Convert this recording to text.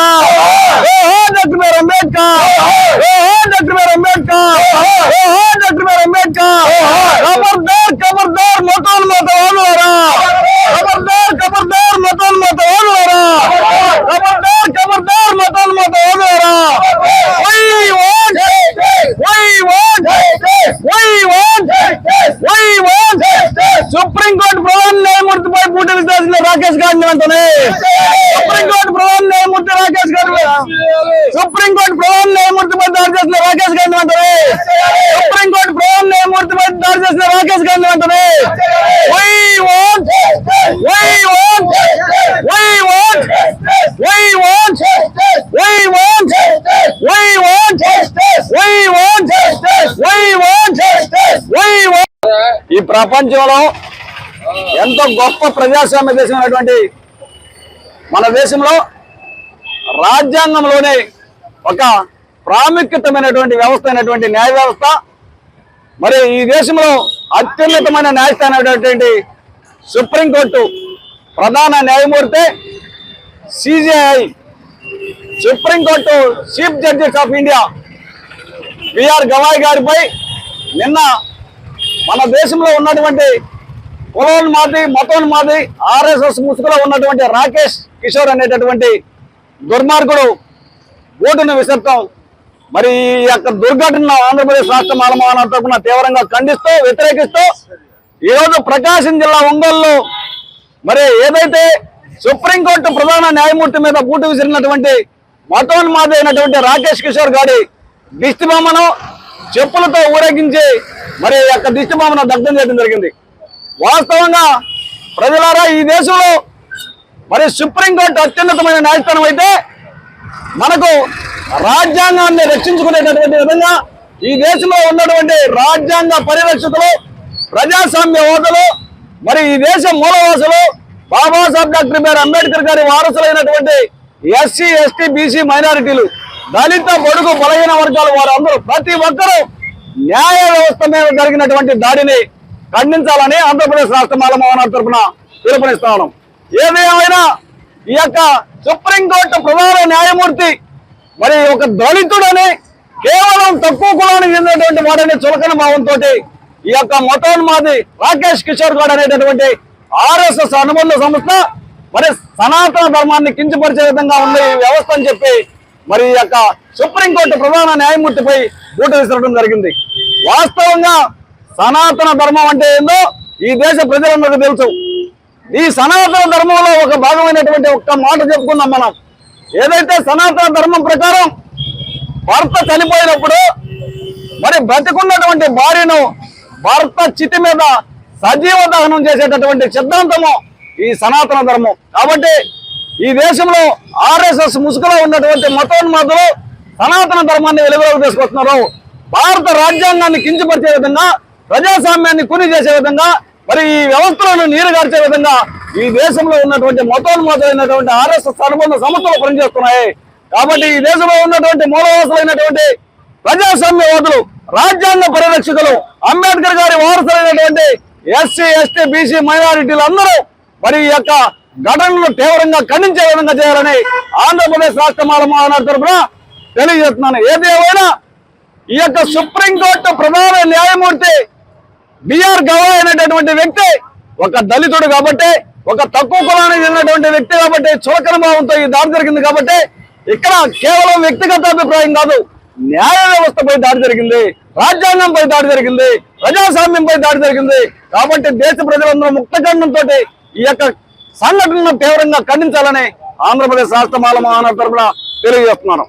Ambedkar! Doctor B R Ambedkar! Doctor B R Ambedkar! Doctor B R Ambedkar! ఖబర్దార్ ఖబర్దార్ మతోన్మత ఓనులారా ఖబర్దార్ ఖబర్దార్ మతోన్మత ఓనులారా ఖబర్దార్ ఖబర్దార్ మతోన్మత ఓనులారా we want we want we want we want supreme court ప్రధాన న్యాయమూర్తిపై పూటలు రాకేష్ గారిని వెంటనే సుప్రీంకోర్టు ప్రధాన న్యాయమూర్తి పై దాడి చేసిన రాకేష్ గాంధీ అంటారు సుప్రీంకోర్టు ప్రధాన న్యాయమూర్తి పై దాడి చేసిన రాకేష్ గాంధీ అంటారు ఈ ప్రపంచంలో ఎంతో గొప్ప ప్రజాస్వామ్య దేశమైనటువంటి మన దేశంలో రాజ్యాంగంలోనే ఒక ప్రాముఖ్యతమైనటువంటి వ్యవస్థ అయినటువంటి న్యాయ వ్యవస్థ. మరి ఈ దేశంలో అత్యున్నతమైన న్యాయస్థానమైనటువంటి సుప్రీంకోర్టు ప్రధాన న్యాయమూర్తి CJI supreme court chief justice of India B R గారిపై నిన్న మన దేశంలో ఉన్నటువంటి కులోన్మాది మతోన్మాది ఆర్ఎస్ఎస్ ముసుగులో ఉన్నటువంటి రాకేష్ కిషోర్ అనేటటువంటి దుర్మార్గుడు ఓటును విసర్తం. మరి ఈ యొక్క దుర్ఘటన ఆంధ్రప్రదేశ్ రాష్ట్ర మాలమాన తరపున తీవ్రంగా ఖండిస్తూ వ్యతిరేకిస్తూ ఈరోజు ప్రకాశం జిల్లా ఒంగోలులో మరి ఏదైతే సుప్రీంకోర్టు ప్రధాన న్యాయమూర్తి మీద బూటు విసిరినటువంటి మతోన్మాద అయినటువంటి రాకేష్ కిషోర్ గారి దిష్టి బొమ్మను చెప్పులతో ఊరేగించి మరి ఈ యొక్క దిష్టి బొమ్మను దగ్ధం చేయడం జరిగింది. వాస్తవంగా ప్రజలారా ఈ దేశంలో మరి సుప్రీంకోర్టు అత్యున్నతమైన న్యాయస్థానం అయితే మనకు రాజ్యాంగాన్ని రక్షించుకునేటటువంటి విధంగా ఈ దేశంలో ఉన్నటువంటి రాజ్యాంగ పరిరక్షకులు ప్రజాస్వామ్యవాదులు మరి ఈ దేశ మూలవాసులు Babasaheb doctor B R Ambedkar గారి వారసులైనటువంటి ఎస్సీ ఎస్టీ బీసీ మైనారిటీలు దళిత బడుగు బలహీన వర్గాలు వారందరూ ప్రతి ఒక్కరూ న్యాయ వ్యవస్థ మీద జరిగినటువంటి దాడిని ఖండించాలని ఆంధ్రప్రదేశ్ రాష్ట్ర మాలమోహన్ తరఫున పిలుపునిస్తాను ఏదేమైనా ఈ యొక్క సుప్రీంకోర్టు ప్రధాన న్యాయమూర్తి మరి ఒక దళితుడని కేవలం తక్కువ కులానికి చెందినటువంటి వాడని చులకన భావంతో ఈ యొక్క మతోన్మాది రాకేష్ కిషోర్ గౌడ్ అనేటటువంటి ఆర్ఎస్ఎస్ అనుబంధ సంస్థ మరి సనాతన ధర్మాన్ని కించపరిచే విధంగా ఉంది ఈ వ్యవస్థ అని చెప్పి మరి ఈ యొక్క సుప్రీంకోర్టు ప్రధాన న్యాయమూర్తిపై బూట విసరడం జరిగింది. వాస్తవంగా సనాతన ధర్మం అంటే ఏందో ఈ దేశ ప్రజలందరికీ తెలుసు. ఈ సనాతన ధర్మంలో ఒక భాగమైనటువంటి ఒక్క మాట చెప్పుకుందాం మనం. ఏదైతే సనాతన ధర్మం ప్రకారం భర్త చనిపోయినప్పుడు మరి బ్రతికున్నటువంటి భార్యను భర్త చితి మీద సజీవ దహనం చేసేటటువంటి సిద్ధాంతము ఈ సనాతన ధర్మం. కాబట్టి ఈ దేశంలో ఆర్ఎస్ఎస్ ముసుగులో ఉన్నటువంటి మతోన్మాదులు సనాతన ధర్మాన్ని వెలుగులోకి తీసుకొస్తున్నారు. భారత రాజ్యాంగాన్ని కించపరిచే విధంగా ప్రజాస్వామ్యాన్ని కుని చేసే విధంగా మరి ఈ వ్యవస్థలను నీరు గార్చే విధంగా ఈ దేశంలో ఉన్నటువంటి మతోన్మాదులైనటువంటి ఆర్ఎస్ఎస్ అనుబంధ సంస్థలు పనిచేస్తున్నాయి. కాబట్టి ఈ దేశంలో ఉన్నటువంటి మూలవాసులైనటువంటి ప్రజాస్వామ్యవాదులు రాజ్యాంగ పరిరక్షకులు అంబేద్కర్ గారి వారసులైనటువంటి ఎస్సీ ఎస్టీ బీసీ మైనారిటీలు అందరూ మరి ఈ యొక్క ఘటనలు తీవ్రంగా ఖండించే విధంగా చేయాలని ఆంధ్రప్రదేశ్ రాష్ట్ర మహానాడు తరఫున తెలియజేస్తున్నాను. ఏదేమైనా ఈ యొక్క సుప్రీంకోర్టు ప్రధాన న్యాయమూర్తి బిఆర్ గవాయ్ అనేటటువంటి వ్యక్తి ఒక దళితుడు కాబట్టి ఒక తక్కువ కులానికి చెందినటువంటి వ్యక్తి కాబట్టి చులకన భావంతో ఈ దాడి జరిగింది కాబట్టి ఇక్కడ కేవలం వ్యక్తిగత అభిప్రాయం కాదు న్యాయ వ్యవస్థపై దాడి జరిగింది రాజ్యాంగంపై దాడి జరిగింది ప్రజాస్వామ్యంపై దాడి జరిగింది. కాబట్టి దేశ ప్రజలందరూ ముక్తఖండంతో ఈ యొక్క సంఘటనను తీవ్రంగా ఖండించాలని ఆంధ్రప్రదేశ్ రాష్ట్ర మాల మహానగర తరఫున తెలియజేస్తున్నాను.